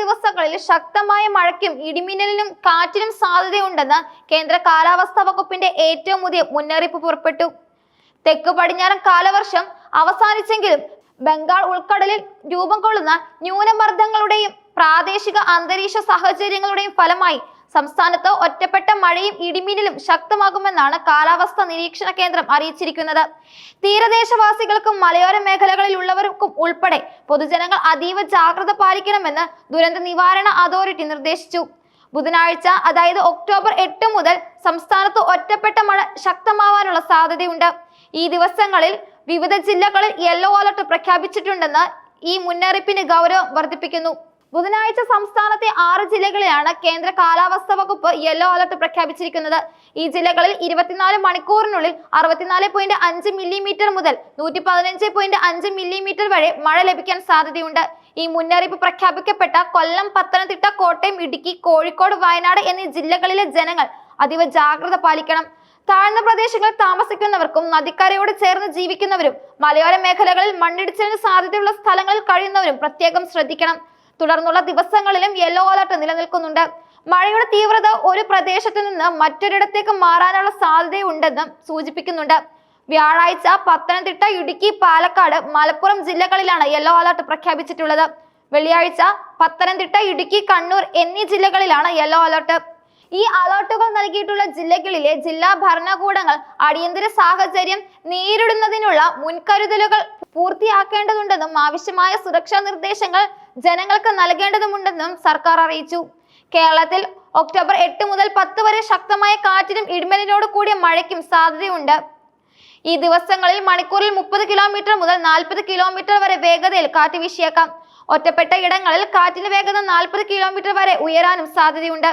ദിവസങ്ങളിൽ ശക്തമായ മഴയ്ക്കും ഇടിമിന്നലിനും കാറ്റിനും സാധ്യതയുണ്ടെന്ന് കേന്ദ്ര കാലാവസ്ഥാ വകുപ്പിന്റെ ഏറ്റവും പുതിയ മുന്നറിയിപ്പ് പുറപ്പെട്ടു. തെക്ക് പടിഞ്ഞാറൻ കാലവർഷം അവസാനിച്ചെങ്കിലും ബംഗാൾ ഉൾക്കടലിൽ രൂപം കൊള്ളുന്ന ന്യൂനമർദ്ദങ്ങളുടെയും പ്രാദേശിക അന്തരീക്ഷ സാഹചര്യങ്ങളുടെയും ഫലമായി സംസ്ഥാനത്ത് ഒറ്റപ്പെട്ട മഴയും ഇടിമിന്നലും ശക്തമാകുമെന്നാണ് കാലാവസ്ഥാ നിരീക്ഷണ കേന്ദ്രം അറിയിച്ചിരിക്കുന്നത്. തീരദേശവാസികൾക്കും മലയോര മേഖലകളിലുള്ളവർക്കും ഉൾപ്പെടെ പൊതുജനങ്ങൾ അതീവ ജാഗ്രത പാലിക്കണമെന്ന് ദുരന്ത നിവാരണ അതോറിറ്റി നിർദ്ദേശിച്ചു. ബുധനാഴ്ച അതായത് ഒക്ടോബർ എട്ട് മുതൽ സംസ്ഥാനത്ത് ഒറ്റപ്പെട്ട മഴ ശക്തമാവാനുള്ള സാധ്യതയുണ്ട്. ഈ ദിവസങ്ങളിൽ വിവിധ ജില്ലകളിൽ യെല്ലോ അലർട്ട് പ്രഖ്യാപിച്ചിട്ടുണ്ടെന്ന് ഈ മുന്നറിയിപ്പിന് ഗൗരവം വർദ്ധിപ്പിക്കുന്നു. ബുധനാഴ്ച സംസ്ഥാനത്തെ ആറ് ജില്ലകളിലാണ് കേന്ദ്ര കാലാവസ്ഥാ വകുപ്പ് യെല്ലോ അലർട്ട് പ്രഖ്യാപിച്ചിരിക്കുന്നത്. ഈ ജില്ലകളിൽ ഇരുപത്തിനാല് മണിക്കൂറിനുള്ളിൽ അറുപത്തിനാല് പോയിന്റ് അഞ്ച് മില്ലിമീറ്റർ മുതൽ നൂറ്റി പതിനഞ്ച് പോയിന്റ് അഞ്ച് മില്ലിമീറ്റർ വരെ മഴ ലഭിക്കാൻ സാധ്യതയുണ്ട്. ഈ മുന്നറിയിപ്പ് പ്രഖ്യാപിക്കപ്പെട്ട കൊല്ലം പത്തനംതിട്ട കോട്ടയം ഇടുക്കി കോഴിക്കോട് വയനാട് എന്നീ ജില്ലകളിലെ ജനങ്ങൾ അതീവ ജാഗ്രത പാലിക്കണം. താഴ്ന്ന പ്രദേശങ്ങളിൽ താമസിക്കുന്നവർക്കും നദിക്കരയോട് ചേർന്ന് ജീവിക്കുന്നവരും മലയോര മേഖലകളിൽ മണ്ണിടിച്ചിലിന് സാധ്യതയുള്ള സ്ഥലങ്ങളിൽ കഴിയുന്നവരും പ്രത്യേകം ശ്രദ്ധിക്കണം. തുടർന്നുള്ള ദിവസങ്ങളിലും യെല്ലോ അലർട്ട് നിലനിൽക്കുന്നുണ്ട്. മഴയുടെ തീവ്രത ഒരു പ്രദേശത്ത് നിന്ന് മറ്റൊരിടത്തേക്ക് മാറാനുള്ള സാധ്യതയുണ്ടെന്നും സൂചിപ്പിക്കുന്നുണ്ട്. വ്യാഴാഴ്ച പത്തനംതിട്ട ഇടുക്കി പാലക്കാട് മലപ്പുറം ജില്ലകളിലാണ് യെല്ലോ അലർട്ട് പ്രഖ്യാപിച്ചിട്ടുള്ളത്. വെള്ളിയാഴ്ച പത്തനംതിട്ട ഇടുക്കി കണ്ണൂർ എന്നീ ജില്ലകളിലാണ് യെല്ലോ അലർട്ട് ഈ അലർട്ടുകൾ നൽകിയിട്ടുള്ള ജില്ലകളിലെ ജില്ലാ ഭരണകൂടങ്ങൾ അടിയന്തര സാഹചര്യം നേരിടുന്നതിനുള്ള മുൻകരുതലുകൾ പൂർത്തിയാക്കേണ്ടതുണ്ടെന്നും ആവശ്യമായ സുരക്ഷാ നിർദ്ദേശങ്ങൾ ജനങ്ങൾക്ക് നൽകേണ്ടതുണ്ടെന്നും സർക്കാർ അറിയിച്ചു. കേരളത്തിൽ ഒക്ടോബർ എട്ട് മുതൽ പത്ത് വരെ ശക്തമായ കാറ്റിനും ഇടിമലിനോട് കൂടിയ മഴയ്ക്കും സാധ്യതയുണ്ട്. ഈ ദിവസങ്ങളിൽ മണിക്കൂറിൽ മുപ്പത് കിലോമീറ്റർ മുതൽ നാൽപ്പത് കിലോമീറ്റർ വരെ വേഗതയിൽ കാറ്റ് വീശിയേക്കാം. ഒറ്റപ്പെട്ട ഇടങ്ങളിൽ കാറ്റിന്റെ വേഗത നാൽപ്പത് കിലോമീറ്റർ വരെ ഉയരാനും സാധ്യതയുണ്ട്.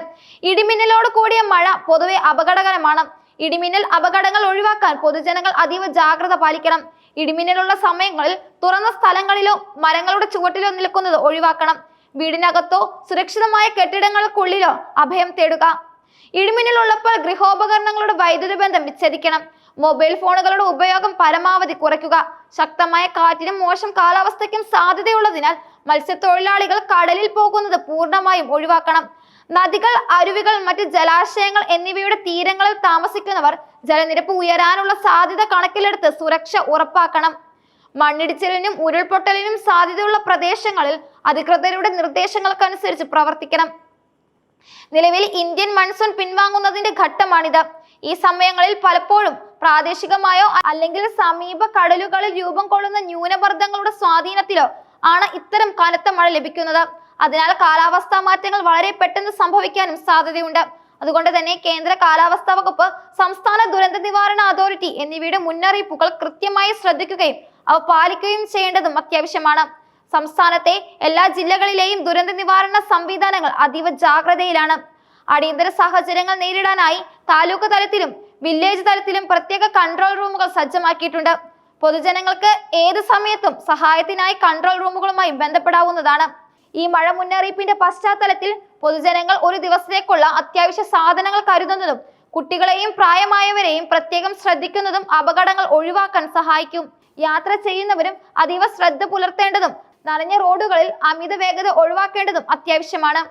ഇടിമിന്നലോട് കൂടിയ മഴ പൊതുവെ അപകടകരമാണ്. ഇടിമിന്നൽ അപകടങ്ങൾ ഒഴിവാക്കാൻ പൊതുജനങ്ങൾ അതീവ ജാഗ്രത പാലിക്കണം. ഇടിമിന്നലുള്ള സമയങ്ങളിൽ തുറന്ന സ്ഥലങ്ങളിലോ മരങ്ങളുടെ ചുവട്ടിലോ നിൽക്കുന്നത് ഒഴിവാക്കണം. വീടിനകത്തോ സുരക്ഷിതമായ കെട്ടിടങ്ങൾക്കുള്ളിലോ അഭയം തേടുക. ഇടിമിന്നലുള്ളപ്പോൾ ഗൃഹോപകരണങ്ങളുടെ വൈദ്യുതി ബന്ധം വിച്ഛേദിക്കണം. മൊബൈൽ ഫോണുകളുടെ ഉപയോഗം പരമാവധി കുറയ്ക്കുക. ശക്തമായ കാറ്റിനും മോശം കാലാവസ്ഥയ്ക്കും സാധ്യതയുള്ളതിനാൽ മത്സ്യത്തൊഴിലാളികൾ കടലിൽ പോകുന്നത് പൂർണമായും ഒഴിവാക്കണം. നദികൾ അരുവികൾ മറ്റ് ജലാശയങ്ങൾ എന്നിവയുടെ തീരങ്ങളിൽ താമസിക്കുന്നവർ ജലനിരപ്പ് ഉയരാനുള്ള സാധ്യത കണക്കിലെടുത്ത് സുരക്ഷ ഉറപ്പാക്കണം. മണ്ണിടിച്ചിലിനും ഉരുൾപൊട്ടലിനും സാധ്യതയുള്ള പ്രദേശങ്ങളിൽ അധികൃതരുടെ നിർദ്ദേശങ്ങൾക്കനുസരിച്ച് പ്രവർത്തിക്കണം. നിലവിൽ ഇന്ത്യൻ മൺസൂൺ പിൻവാങ്ങുന്നതിന്റെ ഘട്ടമാണിത്. ഈ സമയങ്ങളിൽ പലപ്പോഴും പ്രാദേശികമായോ അല്ലെങ്കിൽ സമീപ കടലുകളിൽ രൂപം കൊള്ളുന്ന ന്യൂനമർദ്ദങ്ങളുടെ സ്വാധീനത്തിലോ ആണ് ഇത്തരം കനത്ത മഴ ലഭിക്കുന്നത്. അതിനാൽ കാലാവസ്ഥാ മാറ്റങ്ങൾ വളരെ പെട്ടെന്ന് സംഭവിക്കാനും സാധ്യതയുണ്ട്. അതുകൊണ്ട് തന്നെ കേന്ദ്ര കാലാവസ്ഥാ വകുപ്പ് സംസ്ഥാന ദുരന്ത നിവാരണ അതോറിറ്റി എന്നിവയുടെ മുന്നറിയിപ്പുകൾ കൃത്യമായി ശ്രദ്ധിക്കുകയും അവ പാലിക്കുകയും ചെയ്യേണ്ടതും അത്യാവശ്യമാണ്. സംസ്ഥാനത്തെ എല്ലാ ജില്ലകളിലെയും ദുരന്ത നിവാരണ സംവിധാനങ്ങൾ അതീവ ജാഗ്രതയിലാണ്. അടിയന്തര സാഹചര്യങ്ങൾ നേരിടാനായി താലൂക്ക് തലത്തിലും വില്ലേജ് തലത്തിലും പ്രത്യേക കൺട്രോൾ റൂമുകൾ സജ്ജമാക്കിയിട്ടുണ്ട്. പൊതുജനങ്ങൾക്ക് ഏത് സമയത്തും സഹായത്തിനായി കൺട്രോൾ റൂമുകളുമായി ബന്ധപ്പെടാവുന്നതാണ്. ഈ മഴ മുന്നറിയിപ്പിന്റെ പശ്ചാത്തലത്തിൽ പൊതുജനങ്ങൾ ഒരു ദിവസത്തേക്കുള്ള അത്യാവശ്യ സാധനങ്ങൾ കരുതുന്നതും കുട്ടികളെയും പ്രായമായവരെയും പ്രത്യേകം ശ്രദ്ധിക്കുന്നതും അപകടങ്ങൾ ഒഴിവാക്കാൻ സഹായിക്കും. യാത്ര ചെയ്യുന്നവരും അതീവ ശ്രദ്ധ പുലർത്തേണ്ടതും നനഞ്ഞ റോഡുകളിൽ അമിത വേഗത ഒഴിവാക്കേണ്ടതും അത്യാവശ്യമാണ്.